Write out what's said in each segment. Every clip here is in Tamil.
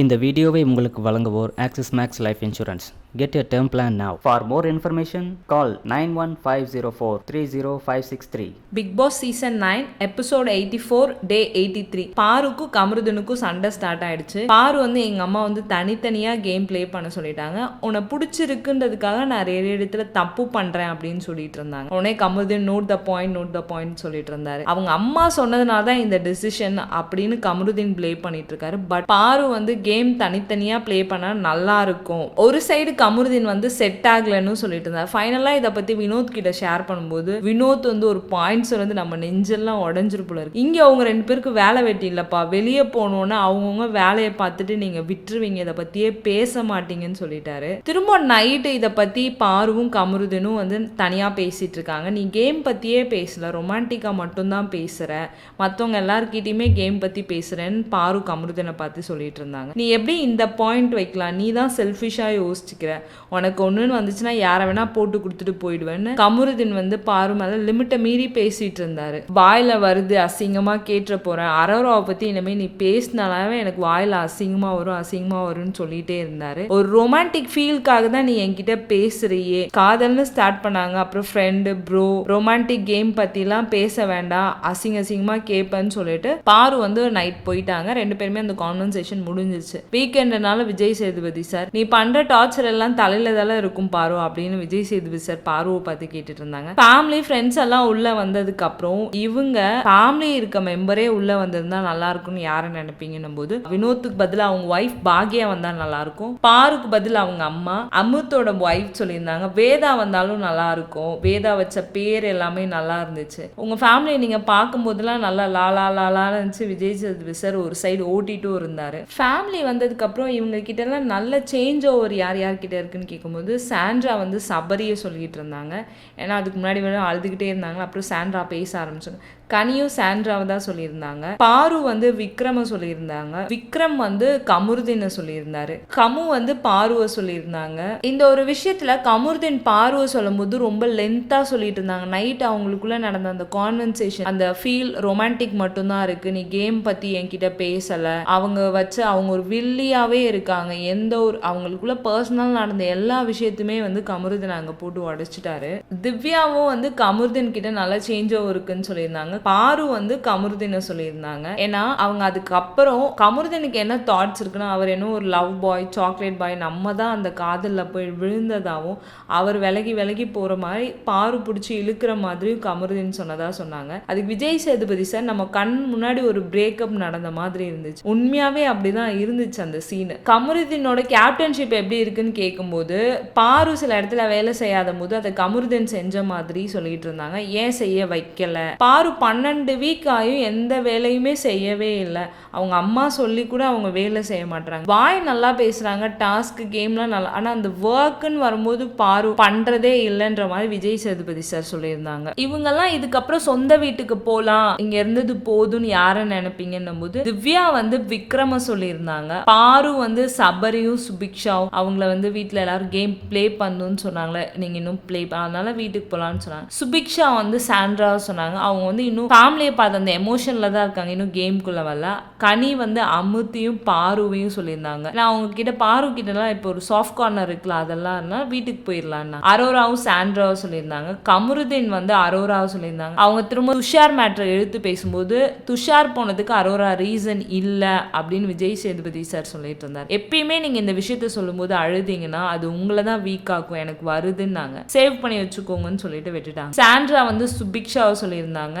இந்த வீடியோவை உங்களுக்கு வழங்குவோர் Axis Max Life insurance get a term plan now for more information call nine one five zero four three zero five six three Bigg Boss season nine episode eighty four day eighty three பாருக்கும் கமருதனுக்கும் சண்டை ஸ்டார்ட் ஆயிடுச்சு. பாரு வந்து எங்க அம்மா வந்து தனித்தனியா கேம் ப்ளே பண்ண சொல்லிட்டாங்க. உன்னை பிடிச்சிருக்குன்றதுக்காக நான் நிறைய இடத்துல தப்பு பண்றேன் அப்படின்னு சொல்லிட்டு இருந்தாங்க. உடனே Kamarudin note the point note the point சொல்லிட்டு இருந்தாரு. அவங்க அம்மா சொன்னதுனால தான் இந்த டிசிஷன் அப்படின்னு கமருதீன் ப்ளே பண்ணிட்டு இருக்காரு. பட் பாரு வந்து கேம் தனித்தனியாக ப்ளே பண்ணால் நல்லாயிருக்கும் ஒரு சைடு கமருதீன் வந்து செட் ஆகலைன்னு சொல்லிட்டு இருந்தார் ஃபைனலாக இதை பற்றி வினோத் கிட்ட ஷேர் பண்ணும்போது வினோத் வந்து ஒரு பாயிண்ட்ஸ் வந்து நம்ம நெஞ்செல்லாம் உடஞ்சிரு போல இருக்கு. இங்கே அவங்க ரெண்டு பேருக்கு வேலை வெட்டி இல்லைப்பா. வெளியே போனோன்னு அவங்கவுங்க வேலையை பார்த்துட்டு நீங்கள் விட்டுருவீங்க. இதை பற்றியே பேச மாட்டீங்கன்னு சொல்லிட்டாரு. திரும்ப நைட்டு இதை பற்றி பாருவும் கமருதனும் வந்து தனியாக பேசிகிட்டு இருக்காங்க நீ கேம் பற்றியே பேசல. ரொமான்டிக்காக மட்டும்தான் பேசுகிற மற்றவங்க எல்லாருக்கிட்டையுமே கேம் பற்றி பேசுகிறேன்னு பாரு கமருதனை பார்த்து சொல்லிட்டு இருந்தாங்க நீ எப்படி இந்த பாயிண்ட் வைக்கலாம்? நீ தான் செல்ஃபிஷாக யோசிச்சுக்கிற. உனக்கு ஒன்றுன்னு வந்துச்சுன்னா யாரை வேணா போட்டு கொடுத்துட்டு போயிடுவேன்னு. கமருதீன் வந்து பாரு மேலே லிமிட்டை மீறி பேசிட்டு இருந்தாரு. வாயில் வருது அசிங்கமாக கேட்டுற போகிறேன் அரோராவை பற்றி இனிமேல் நீ பேசினாலாவே எனக்கு வாயில் அசிங்கமாக வரும் அசிங்கமாக வரும்னு சொல்லிட்டே இருந்தாரு. ஒரு ரொமான்டிக் ஃபீலுக்காக தான் நீ என்கிட்ட பேசுறியே. காதல்னு ஸ்டார்ட் பண்ணாங்க. அப்புறம் ஃப்ரெண்டு ப்ரோ ரொமான்டிக் கேம் பற்றிலாம் பேச வேண்டாம். அசிங்க அசிங்கமாக கேட்பேன்னு சொல்லிட்டு பாரு வந்து நைட் போயிட்டாங்க. ரெண்டு பேருமே அந்த கான்வர்சேஷன் முடிஞ்சிருச்சு வீக்கெண்டுனால விஜய் சேதுபதி சார் நீ பண்ற டார்ச்சர் எல்லாம் தலையில தானே இருக்கும் பாரு அப்படின்னு விஜய் சேதுபதி சார் பாருவை பார்த்து கேட்டுட்டு இருந்தாங்க. ஃபேமிலி ஃப்ரெண்ட்ஸ் எல்லாம் உள்ள வந்ததுக்கு அப்புறம் இவங்க ஃபேமிலி இருக்க மெம்பரே உள்ள வந்திருந்தா நல்லா இருக்கும்னு யாரை நினைப்பீங்கன்னும் போது வினோத்துக்கு பதில் அவங்க ஒய்ஃப் பாக்யா வந்தா நல்லா இருக்கும். பாருக்கு பதில் அவங்க அம்மா அமுத்தோட ஒய்ஃப் சொல்லியிருந்தாங்க வேதா வந்தாலும் நல்லா இருக்கும். வேதா வச்ச பேர் எல்லாமே நல்லா இருந்துச்சு. உங்க ஃபேமிலியை நீங்க பார்க்கும்போதெல்லாம் நல்லா லாலா லாலான்னு இருந்துச்சு. விஜய் சேதுபதி சார் ஒரு சைடு ஓட்டிட்டும் இருந்தாரு. ஃபேமிலி ஃபேமிலி வந்ததுக்கப்புறம் இவங்கக்கிட்டலாம் எல்லாம் நல்ல சேஞ்ச் ஓவர் யார் யார்கிட்ட இருக்குன்னு கேட்கும்போது சாண்ட்ரா வந்து சபரியை சொல்லிகிட்டு இருந்தாங்க. ஏன்னா அதுக்கு முன்னாடி வேணும் அழுதுகிட்டே இருந்தாங்க. அப்புறம் சாண்ட்ரா பேச ஆரம்பிச்சாங்க. கனியும் சாண்ட்ராவை தான் சொல்லியிருந்தாங்க. பாரு வந்து விக்ரம சொல்லியிருந்தாங்க. விக்ரம் வந்து கமுருதினை சொல்லியிருந்தாரு. கமு வந்து பாருவை சொல்லியிருந்தாங்க. இந்த ஒரு விஷயத்துல கமுருதின் பாருவை சொல்லும்போது ரொம்ப லென்த்தா சொல்லிட்டு இருந்தாங்க நைட் அவங்களுக்குள்ள நடந்த அந்த கான்வென்சேஷன் அந்த ஃபீல் ரொமான்டிக் மட்டும்தான் இருக்கு. நீ கேம் பத்தி என்கிட்ட பேசல. அவங்க வச்சு அவங்க ஒரு வில்லியாவே இருக்காங்க. எந்த ஒரு அவங்களுக்குள்ள பர்சனல் நடந்த எல்லா விஷயத்துமே வந்து கமருதன் அங்க போட்டு உடைச்சிட்டாரு. திவ்யாவும் வந்து கமருதன் கிட்ட நல்ல சேஞ்ச் இருக்குன்னு சொல்லியிருந்தாங்க. பாரு வந்து கமருதினை சொல்லியிருந்தாங்க. ஏன்னா அவங்க அதுக்கப்புறம் கமருதினுக்கு என்ன தாட்ஸ் இருக்குன்னா அவர் என்ன ஒரு லவ் பாய் சாக்லேட் பாய் நம்ம தான் அந்த காதலில் போய் விழுந்ததாகவும் அவர் விலகி விலகி போகிற மாதிரி பாரு பிடிச்சி இழுக்கிற மாதிரி கமருதன் சொன்னதாக சொன்னாங்க. அதுக்கு விஜய் சேதுபதி சார் நம்ம கண் முன்னாடி ஒரு பிரேக்கப் நடந்த மாதிரி இருந்துச்சு. உண்மையாகவே அப்படிதான் இருந்துச்சு அந்த சீனு கமருதினோட கேப்டன்ஷிப் எப்படி இருக்குன்னு கேட்கும்போது பாரு சில இடத்துல வேலை செய்யாத போது அதை கமருதன் செஞ்ச மாதிரி சொல்லிட்டு இருந்தாங்க. ஏன் செய்ய வைக்கல? பாரு பன்னெண்டு வீக் ஆயும் எந்த வேலையுமே செய்யவே இல்லை. அவங்க அம்மா சொல்லி கூட அவங்க வேலை செய்ய மாட்டாங்க வாய் நல்லா பேசுறாங்க டாஸ்க் கேம்லாம் நல்லா ஆனா அந்த ஒர்க்குன்னு வரும்போது பாரு பண்றதே இல்லைன்ற மாதிரி விஜய் சேதுபதி சார் சொல்லியிருந்தாங்க. இவங்கெல்லாம் இதுக்கப்புறம் சொந்த வீட்டுக்கு போலாம் இங்க இருந்தது போதும்னு யாரை நினைப்பீங்கன்னும் போது திவ்யா வந்து விக்ரம சொல்லியிருந்தாங்க. பாரு வந்து சபரியும் சுபிக்ஷாவும் அவங்கள வந்து வீட்டில் எல்லாரும் கேம் ப்ளே பண்ணணும்னு சொன்னாங்களே நீங்க இன்னும் ப்ளே அதனால வீட்டுக்கு போலாம்னு சொன்னாங்க. சுபிக்ஷா வந்து சாண்ட்ரா சொன்னாங்க. அவங்க வந்து இன்னும் ஃபேமிலியை பார்த்து அந்த எமோஷனில் தான் இருக்காங்க. இன்னும் கேம்குள்ள வரல. கனி வந்து அமுத்தியும் பாருவையும் சொல்லியிருந்தாங்க. நான் அவங்க கிட்ட பாரு கிட்டலாம் இப்போ ஒரு சாஃப்ட் கார்னர் இருக்குல்ல அதெல்லாம் இருந்தால் வீட்டுக்கு போயிடலான்னா அரோராவும் சாண்ட்ராவும் சொல்லியிருந்தாங்க. கமருதீன் வந்து அரோராவும் சொல்லியிருந்தாங்க. அவங்க திரும்ப துஷார் மேட்ரை எடுத்து பேசும்போது துஷார் போனதுக்கு அரோரா ரீசன் இல்லை அப்படின்னு விஜய் சேதுபதி சார் சொல்லிட்டு இருந்தார். எப்பயுமே நீங்க இந்த விஷயத்த சொல்லும்போது அழுதீங்கன்னா அது உங்களை தான் வீக் ஆக்கும் எனக்கு வருதுன்னாங்க. சேவ் பண்ணி வச்சுக்கோங்கன்னு சொல்லிட்டு விட்டுட்டாங்க. சாண்ட்ரா வந்து சுபிக்ஷாவை சொல்லியிருந்தாங்க.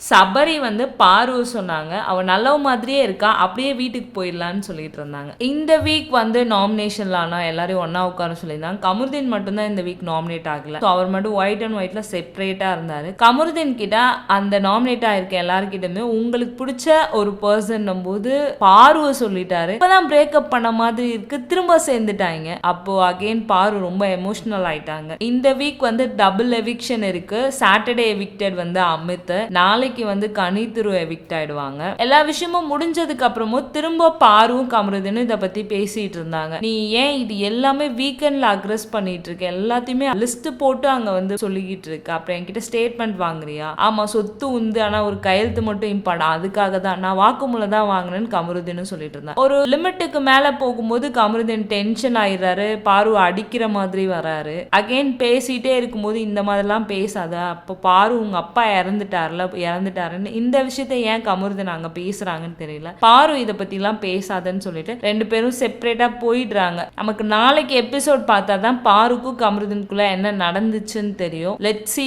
சபரி வந்து பார்வை சொன்னாங்க. அவள் நல்லவ மாதிரியே இருக்கா அப்படியே வீட்டுக்கு போயிடலான்னு சொல்லிட்டு இருந்தாங்க. இந்த வீக் வந்து நாமினேஷன்ல ஆனால் எல்லாரையும் ஒன்றா உட்கார சொல்லியிருந்தாங்க. கமருதீன் மட்டும்தான் இந்த வீக் நாமினேட் ஆகல. ஸோ அவர் மட்டும் ஒயிட் அண்ட் ஒயிட்ல செப்பரேட்டா இருந்தாரு. கமருதீன் கிட்ட அந்த நாமினேட் ஆயிருக்க எல்லாருக்கிட்டமே உங்களுக்கு பிடிச்ச ஒரு பர்சன் போது பார்வை சொல்லிட்டாரு. இப்பதான் பிரேக்கப் பண்ண மாதிரி இருக்கு. திரும்ப சேர்ந்துட்டாங்க. அப்போ அகைன் பாரு ரொம்ப எமோஷனல் ஆயிட்டாங்க. இந்த வீக் வந்து டபுள் எவிக்ஷன் இருக்கு. சாட்டர்டே எவிக்டட் வந்து அமித் நாளை நாளைக்கு வந்து கனித்திரு எவிக்ட் ஆயிடுவாங்க. எல்லா விஷயமும் முடிஞ்சதுக்கு அப்புறமும் திரும்ப பாரும் கமருதுன்னு இதை பத்தி பேசிட்டு இருந்தாங்க. நீ ஏன் இது எல்லாமே வீக்கெண்ட்ல அக்ரஸ் பண்ணிட்டு இருக்க? எல்லாத்தையுமே லிஸ்ட் போட்டு அங்க வந்து சொல்லிக்கிட்டு இருக்க. அப்புறம் என்கிட்ட ஸ்டேட்மெண்ட் வாங்குறியா? ஆமா சொத்து உண்டு. ஆனா ஒரு கையெழுத்து மட்டும் இம்பார்ட்டன் அதுக்காக தான். நான் வாக்குமூலம் தான் வாங்கினேன்னு கமருதுன்னு சொல்லிட்டு இருந்தேன் ஒரு லிமிட்டுக்கு மேல போகும்போது கமருதின் டென்ஷன் ஆயிடுறாரு. பாரு அடிக்கிற மாதிரி வராரு. அகைன் பேசிட்டே இருக்கும்போது இந்த மாதிரிலாம் பேசாத. அப்போ பாரு உங்க அப்பா இறந்துட்டார்ல. இறந்துட்டாருன்னு இந்த விஷயத்த ஏன் கமருதன் அங்க பேசுறாங்கன்னு தெரியல. பாரு இதை பத்திலாம் பேசாதன்னு சொல்லிட்டு ரெண்டு பேரும் செப்பரேட்டா போயிடுறாங்க. நமக்கு நாளைக்கு எபிசோட் பார்த்தா தான் பாருக்கும் கமருதனுக்குள்ள என்ன நடந்துச்சுன்னு தெரியும். Let see